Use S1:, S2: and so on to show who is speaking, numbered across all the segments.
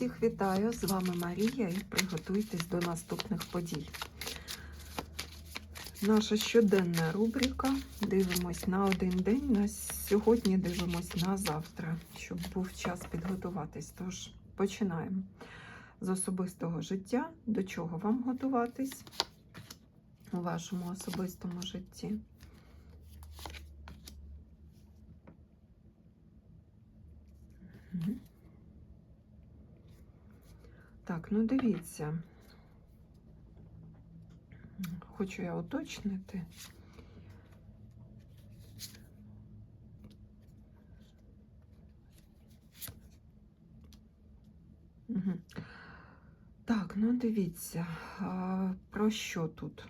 S1: Всіх вітаю! З вами Марія і приготуйтесь до наступних подій. Наша щоденна рубрика. Дивимось на один день. На сьогодні дивимось на завтра, щоб був час підготуватись. Тож починаємо з особистого життя. До чого вам готуватись у вашому особистому житті? Так, ну дивіться. Хочу я уточнити. Так, ну дивіться, а, про що тут?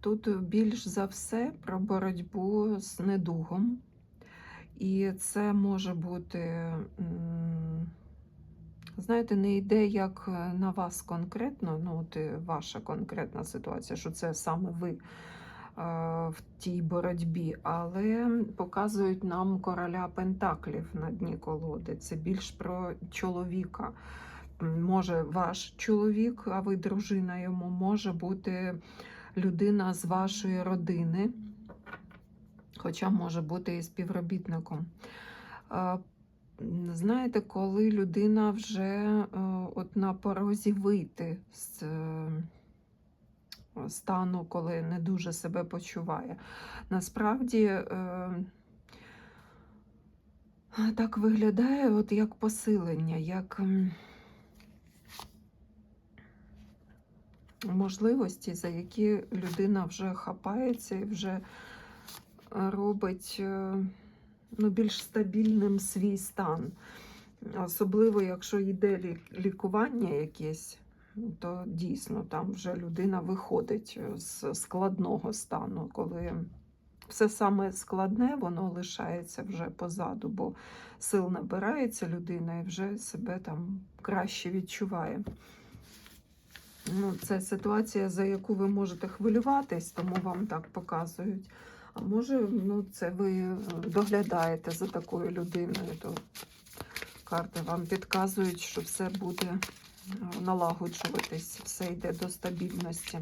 S1: Тут більш за все про боротьбу з недугом. І це може бути, знаєте, не йде як е, на вас конкретно, ну, от е, ваша конкретна ситуація, що це саме ви е, в тій боротьбі, але показують нам короля Пентаклів на дні колоди. Це більш про чоловіка. Може, ваш чоловік, а ви дружина йому, може бути людина з вашої родини хоча може бути і співробітником. Знаєте, коли людина вже е, от на порозі вийти з е, стану, коли не дуже себе почуває. Насправді е, так виглядає от як посилення, як можливості, за які людина вже хапається і вже робить е, ну, більш стабільним свій стан. Особливо, якщо йде лікування якесь, то дійсно там вже людина виходить з складного стану, коли все саме складне, воно лишається вже позаду, бо сил набирається людина і вже себе там краще відчуває. Ну, це ситуація, за яку ви можете хвилюватись, тому вам так показують. А може, ну, це ви е, доглядаєте за такою людиною, то карти вам підказують, що все буде е, налагоджуватись, все йде до стабільності.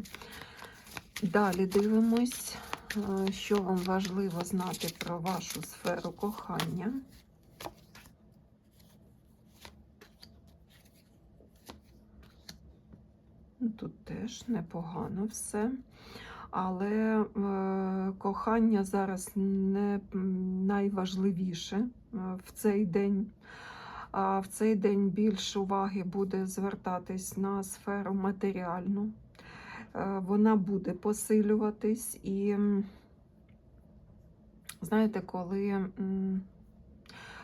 S1: Далі дивимось, е, що вам важливо знати про вашу сферу кохання. Тут теж непогано все. Але е, кохання зараз не найважливіше е, в цей день. В цей день більше уваги буде звертатись на сферу матеріальну. Е, вона буде посилюватись і, знаєте, коли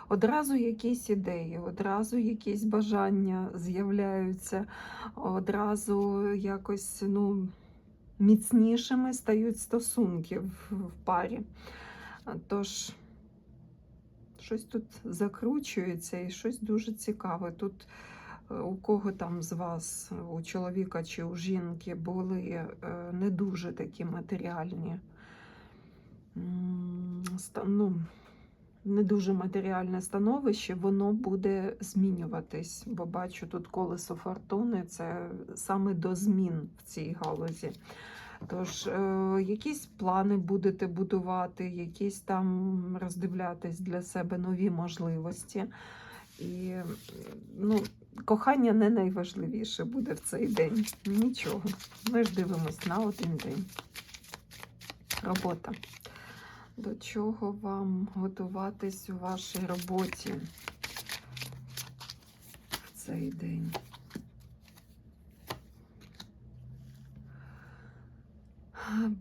S1: одразу якісь ідеї, одразу якісь бажання з'являються, одразу якось, ну міцнішими стають стосунки в, парі. Тож, щось тут закручується і щось дуже цікаве. Тут е, у кого там з вас, у чоловіка чи у жінки, були е, не дуже такі матеріальні, ну, не дуже матеріальне становище, воно буде змінюватись. Бо бачу тут колесо фортуни, це саме до змін в цій галузі. Тож, е, якісь плани будете будувати, якісь там роздивлятись для себе нові можливості. І ну, кохання не найважливіше буде в цей день. Нічого. Ми ж дивимось на один день. Робота. До чого вам готуватись у вашій роботі в цей день?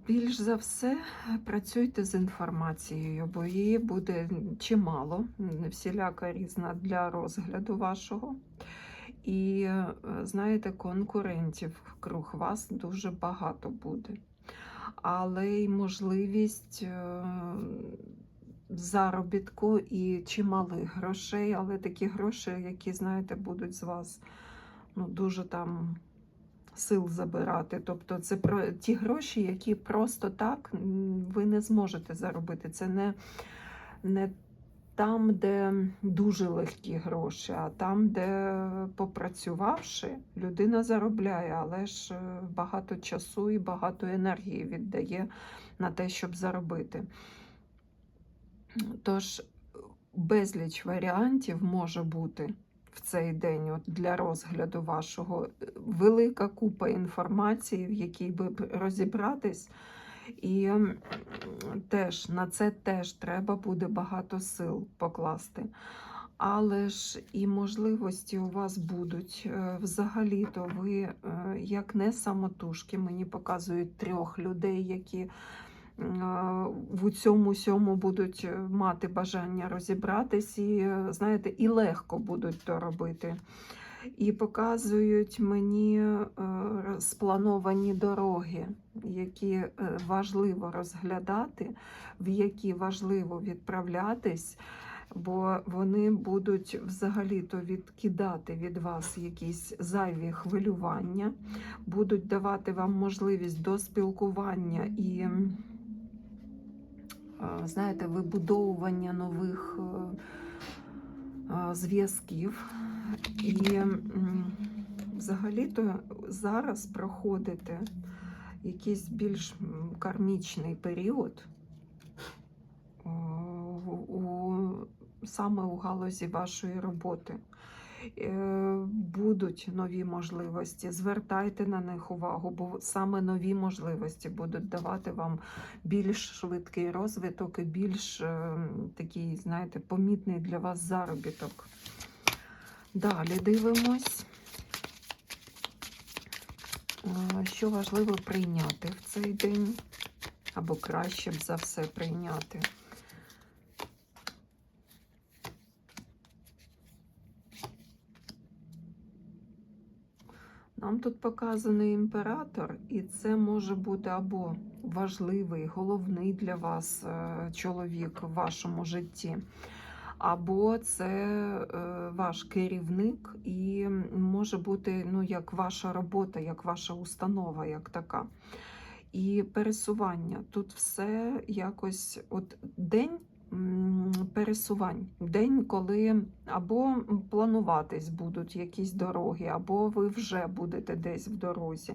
S1: Більш за все працюйте з інформацією, бо її буде чимало, всіляка різна для розгляду вашого. І е, знаєте, конкурентів круг вас дуже багато буде. Але й можливість е, заробітку і чималих грошей, але такі гроші, які, знаєте, будуть з вас ну, дуже там сил забирати. Тобто це про ті гроші, які просто так ви не зможете заробити. Це не, не там, де дуже легкі гроші, а там, де попрацювавши, людина заробляє, але ж е, багато часу і багато енергії віддає на те, щоб заробити. Тож безліч варіантів може бути в цей день от для розгляду вашого. Велика купа інформації, в якій би розібратись. І теж на це теж треба буде багато сил покласти. Але ж і можливості у вас будуть. Е, Взагалі-то ви, е, як не самотужки, мені показують трьох людей, які е, в цьому сьому будуть мати бажання розібратись, і знаєте, і легко будуть то робити. І показують мені е, сплановані дороги, які е, важливо розглядати, в які важливо відправлятись, бо вони будуть взагалі-то відкидати від вас якісь зайві хвилювання, будуть давати вам можливість до спілкування і, е, знаєте, вибудовування нових е, е, зв'язків. І взагалі-то зараз проходите якийсь більш кармічний період о, у, саме у галузі вашої роботи. Е, Будуть нові можливості, звертайте на них увагу, бо саме нові можливості будуть давати вам більш швидкий розвиток і більш е, такий, знаєте, помітний для вас заробіток. Далі дивимось, Е, що важливо прийняти в цей день, або краще б за все прийняти. Нам тут показаний імператор, і це може бути або важливий, головний для вас е, чоловік в вашому житті, або це е, ваш керівник, і може бути ну, як ваша робота, як ваша установа, як така. І пересування. Тут все якось от день пересувань, день, коли або плануватись будуть якісь дороги, або ви вже будете десь в дорозі.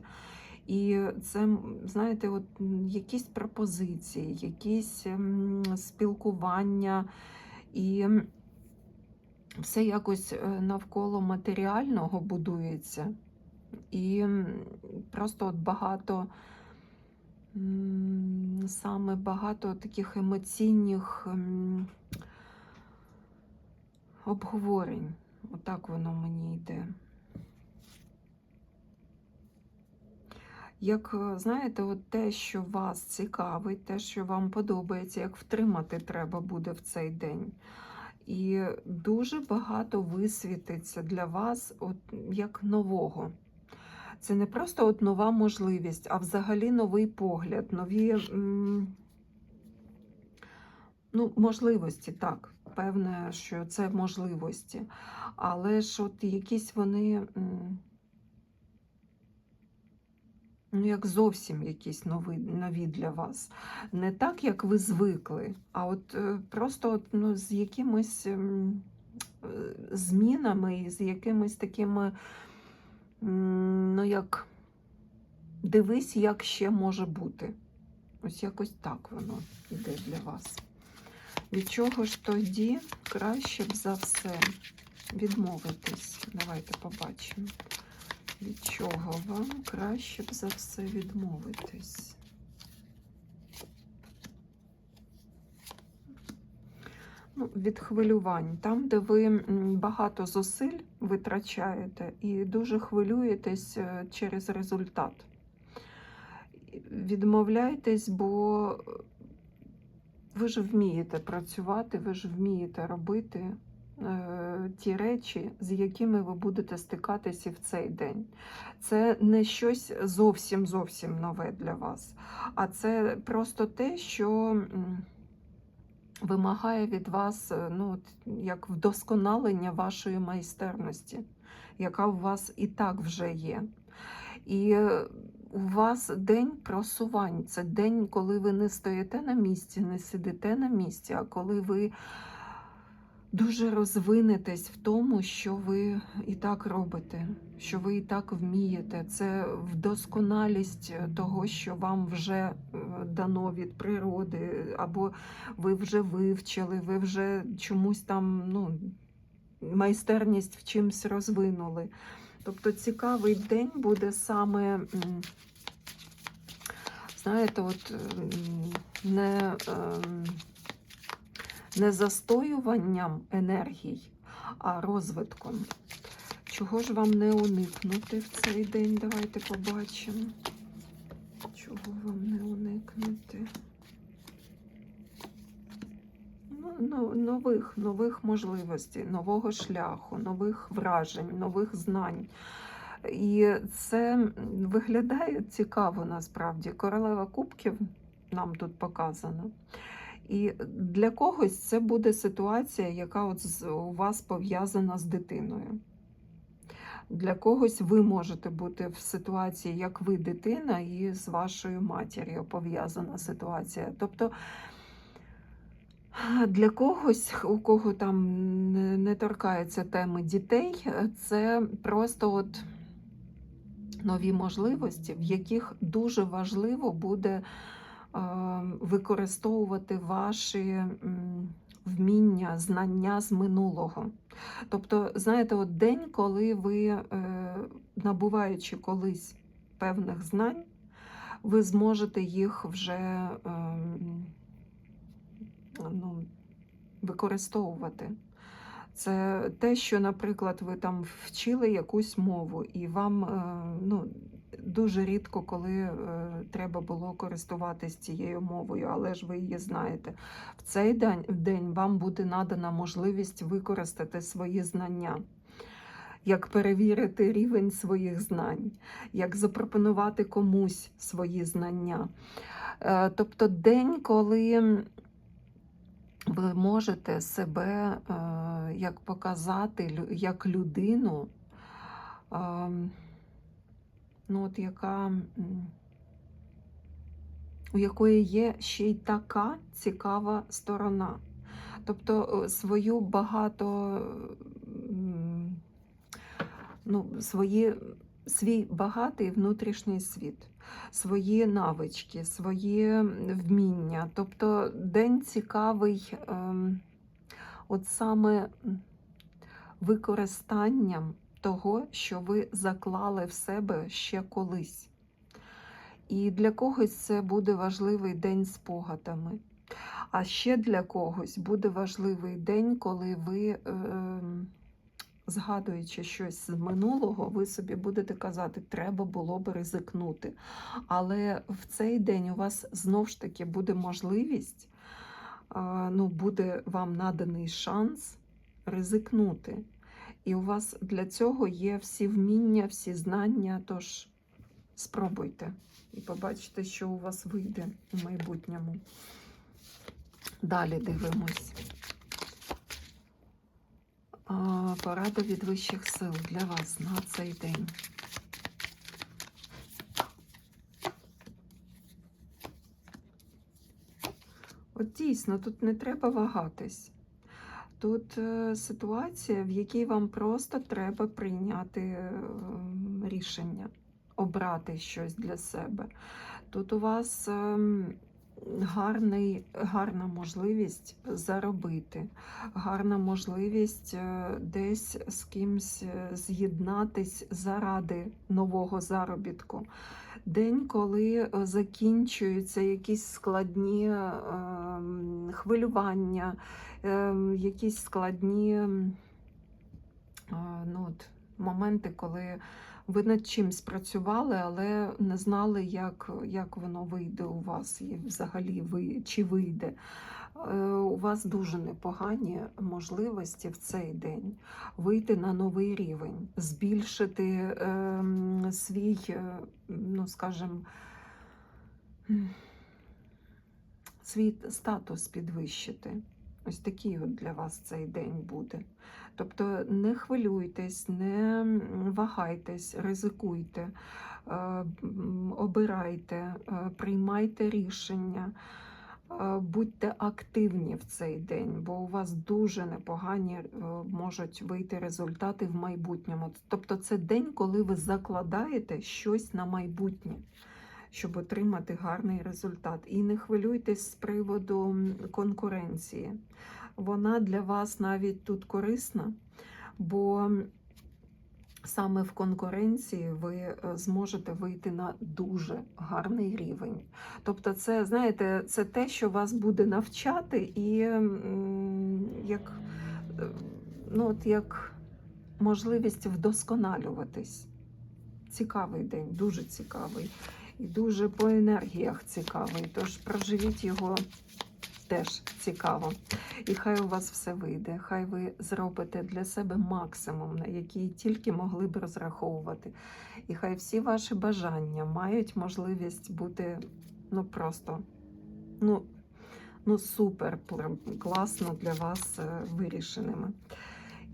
S1: І це, знаєте, от якісь пропозиції, якісь спілкування. І все якось е, навколо матеріального будується. І просто от багато, саме багато таких емоційних обговорень. Отак воно мені йде. Як е, знаєте, от те, що вас цікавить, те, що вам подобається, як втримати треба буде в цей день. І дуже багато висвітиться для вас от, як нового. Це не просто от нова можливість, а взагалі новий погляд, нові ну, можливості, так. Певне, що це можливості. Але ж от якісь вони. Ну, як зовсім якісь нові, нові для вас. Не так, як ви звикли, а от е, просто от, ну, з якимись ем, е, змінами з якимись такими, ну, як дивись, як ще може бути. Ось якось так воно йде для вас. Від чого ж тоді краще б за все відмовитись? Давайте побачимо. Від чого вам краще б за все відмовитись? Ну, від хвилювань, там, де ви багато зусиль витрачаєте і дуже хвилюєтесь е, через результат. Відмовляйтесь, бо ви ж вмієте працювати, ви ж вмієте робити е, ті речі, з якими ви будете стикатися в цей день. Це не щось зовсім зовсім нове для вас, а це просто те, що вимагає від вас е, ну, як вдосконалення вашої майстерності, яка у вас і так вже є. І е, у вас день просувань. Це день, коли ви не стоїте на місці, не сидите на місці, а коли ви дуже розвинетесь в тому, що ви і так робите, що ви і так вмієте. Це вдосконалість того, що вам вже е, дано від природи, або ви вже вивчили, ви вже чомусь там ну, майстерність в чимсь розвинули. Тобто цікавий день буде саме, знаєте, от не. Не застоюванням енергій, а розвитком. Чого ж вам не уникнути в цей день? Давайте побачимо. Чого вам не уникнути? Ну, ну, нових, нових можливостей, нового шляху, нових вражень, нових знань. І це виглядає цікаво насправді. Королева кубків нам тут показана. І для когось це буде ситуація, яка от у вас пов'язана з дитиною. Для когось ви можете бути в ситуації, як ви дитина, і з вашою матір'ю пов'язана ситуація. Тобто для когось, у кого там не- торкається теми дітей, це просто от нові можливості, в яких дуже важливо буде використовувати ваші вміння, знання з минулого. Тобто, знаєте, от день, коли ви, е, набуваючи колись певних знань, ви зможете їх вже ем, ну, використовувати. Це те, що, наприклад, ви там вчили якусь мову, і вам е, ну, дуже рідко, коли е, треба було користуватись цією мовою, але ж ви її знаєте. В цей день, вам буде надана можливість використати свої знання. Як перевірити рівень своїх знань, як запропонувати комусь свої знання. Е, Тобто день, коли ви можете себе е, як показати як людину, ем, ну, от яка, у якої є ще й така цікава сторона. Тобто е, свою багато, ну, свої, свій багатий внутрішній світ, свої навички, свої вміння. Тобто день цікавий ем, от саме використанням того, що ви заклали в себе ще колись. І для когось це буде важливий день спогадами. А ще для когось буде важливий день, коли ви, е, згадуючи щось з минулого, ви собі будете казати, треба було би ризикнути. Але в цей день у вас знов ж таки буде можливість, е, ну, буде вам наданий шанс ризикнути. І у вас для цього є всі вміння, всі знання. Тож спробуйте і побачите, що у вас вийде у майбутньому. Далі дивимось. Порада від вищих сил для вас на цей день. От дійсно, тут не треба вагатись. Тут е, ситуація, в якій вам просто треба прийняти е, рішення, обрати щось для себе. Тут у вас ем, гарний, гарна можливість заробити, гарна можливість е, десь з кимсь е, з'єднатись заради нового заробітку. День, коли е, закінчуються якісь складні хвилювання, якісь складні ну, от, моменти, коли ви над чимсь працювали, але не знали, як, як воно вийде у вас, і взагалі ви, чи вийде. Е, У вас дуже непогані можливості в цей день вийти на новий рівень, збільшити ем, свій, е, ну скажімо, свій статус підвищити. Ось такий от для вас цей день буде. Тобто не хвилюйтесь, не вагайтесь, ризикуйте, е, обирайте, е, приймайте рішення. Е, Будьте активні в цей день, бо у вас дуже непогані можуть вийти результати в майбутньому. Тобто це день, коли ви закладаєте щось на майбутнє, щоб отримати гарний результат. І не хвилюйтесь з приводу конкуренції. Вона для вас навіть тут корисна, бо саме в конкуренції ви е, зможете вийти на дуже гарний рівень. Тобто, це, знаєте, це те, що вас буде навчати, і як, е, ну, от як можливість вдосконалюватись. Цікавий день, дуже цікавий. І дуже по енергіях цікавий. Тож проживіть його теж цікаво. І хай у вас все вийде. Хай ви зробите для себе максимум, на який тільки могли б розраховувати. І хай всі ваші бажання мають можливість бути ну просто ну, ну супер класно для вас е, вирішеними.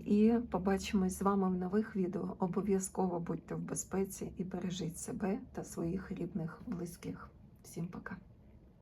S1: І побачимось з вами в нових відео. Обов'язково будьте в безпеці і бережіть себе та своїх рідних близьких. Всім пока!